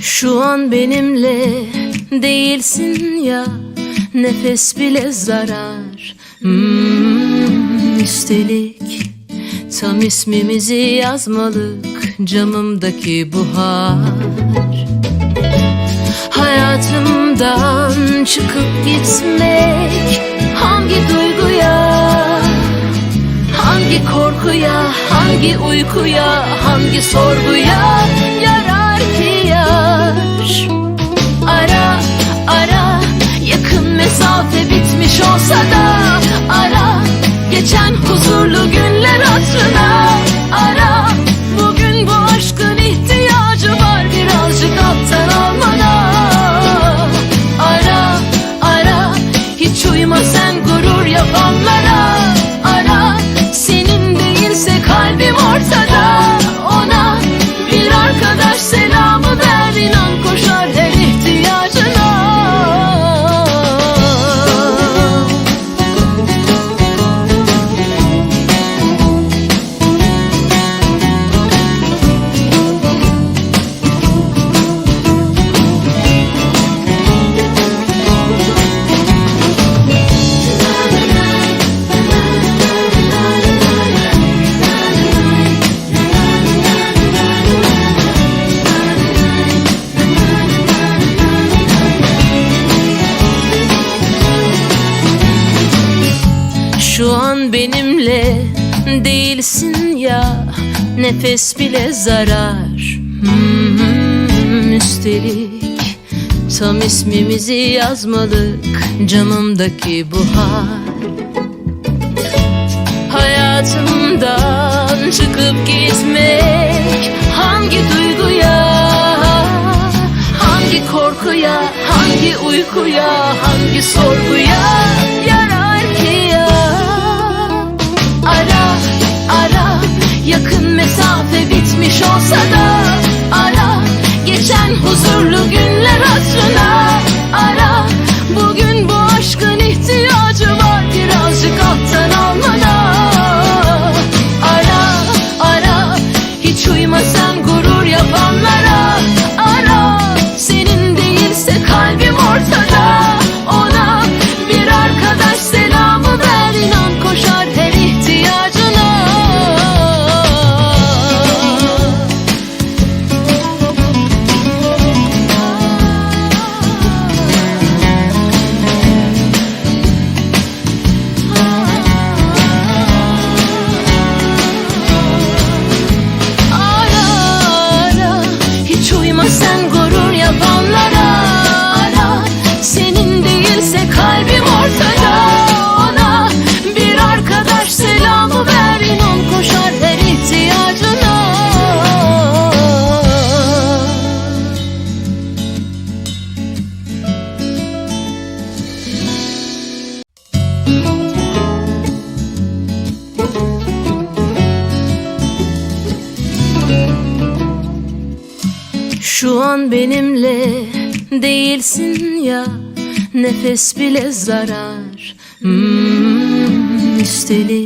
Şu an benimle değilsin ya Nefes bile zarar. Hmm, Üstelik Tam ismimizi yazmalık Camımdaki buhar Hayatımdan çıkıp gitmek hangi uykuya, hangi sorguya yarar ki yar? Ara, ara, yakın mesafe bitmiş olsa da Benimle değilsin ya. Nefes bile zarar. Hmm, Üstelik Tam ismimizi yazmalık Camımdaki buhar Hayatımdan çıkıp gitmek Hangi duyguya Hangi korkuya Hangi uykuya Hangi sorguya Huzurlu günler hatırına Ara Bugün bu aşkın ihtiyacı var. Birazcık alttan almana. Ara ara Hiç uyuma sen gurur yapanlara Şu an benimle değilsin ya Nefes bile zarar. Hmm, Üstelik